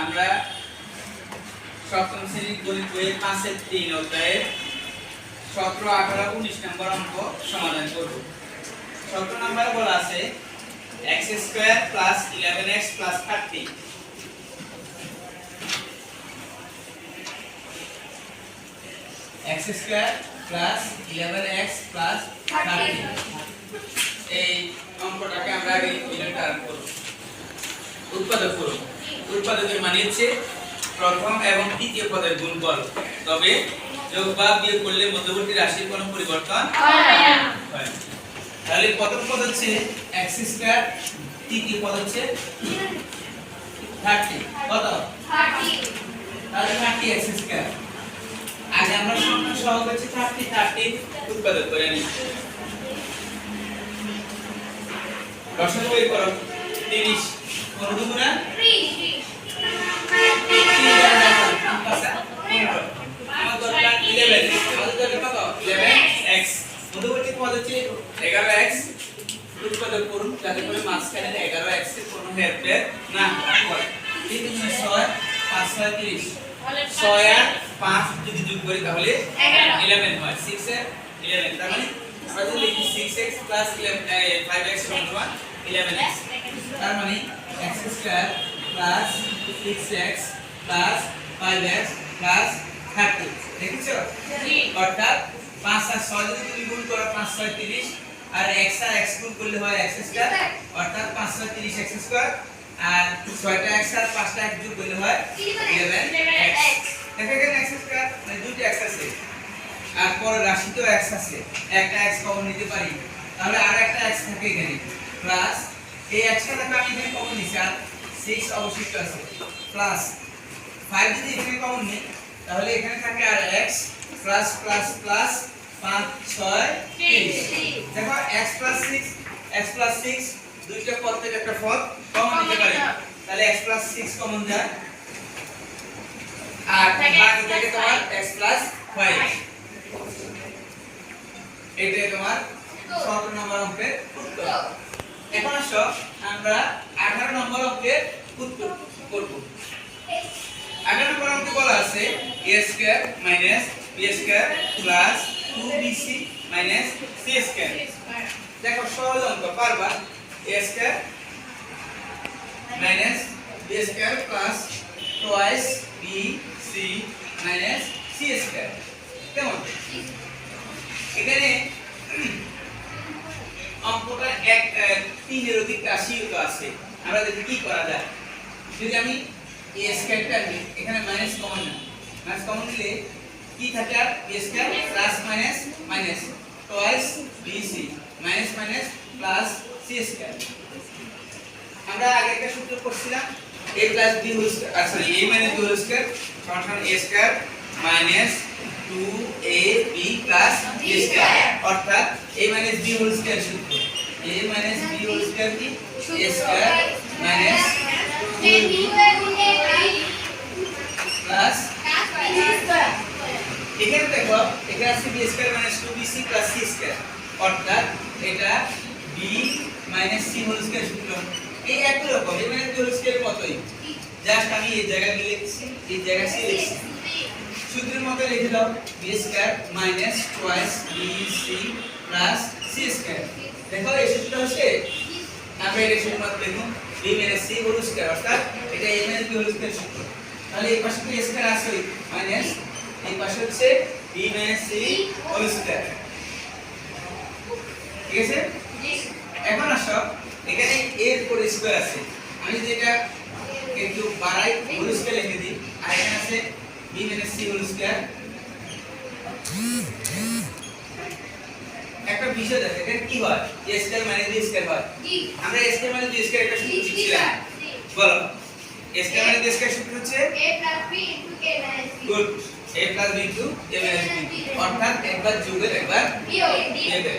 আমরা সপ্তম শ্রেণির গণিত বইয়ের পাঁচের তিন অধ্যায়ে সতেরো, আঠারো, উনিশ নম্বর অঙ্ক সমাধান করব। সতেরো নম্বরে বলা আছে x square plus eleven x plus thirty x square plus eleven x plus thirty এই অঙ্কটাকে আমরা আগে ইলেভেন করব। উৎপাদক করব। উৎপাদকে মানিয়েছে প্রথম এবং তৃতীয় পদের গুণফল। তবে যোগ বা বিয়োগ করলে মধ্যবর্তী রাশির কোনো পরিবর্তন হয় তাহলে প্রথম পদ হচ্ছে x স্কয়ার তৃতীয় পদ হচ্ছে 30 কত? 30 তাহলে 30 x স্কয়ার আগে আমরা সংখ্যা সহগ হচ্ছে 30 30 উৎপাদক করে নিচ্ছি দশমিক বের করো 30 কোন দুগুণা 30 হচ্ছে 11x উৎপাদক করুন যাতে করে মাঝখানে 11x এর কোনো হেরফের না হয় 3 গুণে 6 5 6 30 6 আর 5 যদি যোগ করি তাহলে 11 হয়। 6 এর 11 তার মানে আমরা যদি লিখি 6x 11 5x সমান 11x তার মানে x square plus 6x plus 5x plus 30 দেখেছ? অর্থাৎ 5 আর 6 যদি তুমি গুণ করো 5 6 30 আর x আর x গুণ করলে হয় x স্কয়ার অর্থাৎ 5 6 30 x স্কয়ার আর 6টা x আর 5টা x যোগ করলে হয় 11x দেখো এখানে x স্কয়ার মানে দুটো x আছে। আর পরে রাশিতেও x আছে। একটা x কমন নিতে পারি। তাহলে আর একটা x থাকে এখানে। প্লাস এই x টা থাকে আমি এখানে কমন নিছি আর 6 অবশিষ্ট আছে। প্লাস 5 যদি এখানে কমন নিই তাহলে এখানে থাকে আর x প্লাস প্লাস প্লাস 5 6 30 দেখো x প্লাস 6 x প্লাস 6 দুইটা পদ থেকে একটা পদ কমন নিতে পারি। তাহলে x প্লাস 6 কমন যায়। আর বাকি থেকে তোমার x প্লাস 5 এটাই তোমার 17 নম্বর অঙ্কের উত্তর। এখন আসো আমরা 18 নম্বর অঙ্কের উত্তর করব। 18 নম্বর অঙ্কে বলা আছে a square minus b square plus 2bc minus c square. দেখো সহজ অঙ্ক, পারবা? a square minus b square plus twice bc minus c square. কেমন? এখানে অঙ্কটা এক তিনের অধিক রাশিও তো আছে। আমরা দেখি কি করা যায়। যদি আমি এ স্কয়ারটা এখানে মাইনাস কমন না মাইনাস কমন নিলে কি থাকে আর A square plus minus minus twice BC minus minus plus C square আমরা আগে একটা সূত্র করছিলাম a plus b whole square sorry a minus b whole square সমান সমান a square minus 2ab plus b square অর্থাৎ a minus b whole square সূত্র। a minus b whole square কি? a square minus 2ab plus এখানে দেখো square minus 2bc plus c square অর্থাৎ এটা b minus c whole square সূত্র। এই একই রকম এই মাইনাস হোল স্কয়ার মতোই জাস্ট আমি এই জায়গায় লিখছি, এই জায়গায় c লিখছি। সূত্রের মতো লিখে দাও, b square minus twice bc plus c square দেখো, এই সূত্র হচ্ছে, আমরা এটা শুধুমাত্র দেখুন b minus c whole square অর্থাৎ এটা a minus b whole square সূত্র। তাহলে এই পাশে কি স্কয়ার আছে? মাইনাস এই পাশে হচ্ছে b মাইনাস হোল স্কয়ার ঠিক আছে? এখন আসো এখানে এর উপর স্কয়ার আছে। আমি যেটা একটু বাড়াই হোল স্কয়ার লিখে দিই আর এখানে আছে b minus c whole square একটা বিষয় দেখো এখানে কি হয়? A square minus b square হয়। আমরা a square minus b square একটা সূত্র শিখছিলাম বলো। A square minus b square সূত্র হচ্ছে good a plus b into a minus b. অর্থাৎ একবার যোগের একবার বিয়োগের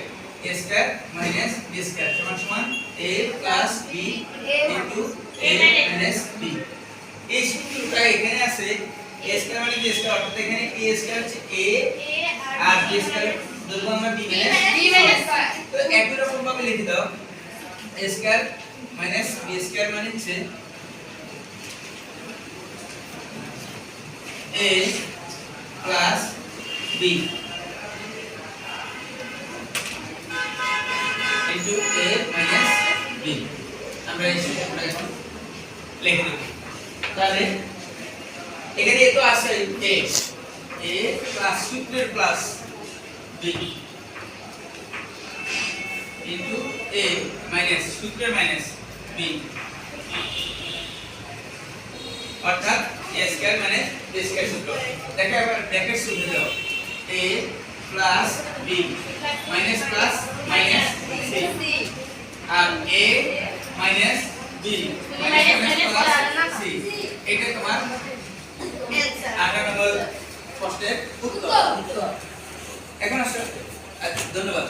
a square minus b square সমান সমান a plus b into a minus b এই সূত্রটা এখানে আছে। A স্কয়ার মানে b স্কয়ার অর্থাৎ এখানে a স্কয়ার হচ্ছে a আর b স্কয়ার ধরবো আমরা b মাইনাস তো একই রকম ভাবে লিখে দাও। A square minus b square মানে হচ্ছে A plus B into A minus B আমরা এই সূত্রটা এখন লিখে দেব তাহলে এখানে তো আছে এ এ প্লাস সূত্রের plus B into A minus সূত্রের মাইনাস বি অর্থাৎ এ স্কয়ার মানে এ স্কয়ার সূত্র দেখো এবার ব্র্যাকেট সূত্র দাও A plus B minus plus minus C R A minus B minus plus C এটা তোমার আঠারো নম্বর প্রশ্নের উত্তর এখন আসো। আচ্ছা, ধন্যবাদ।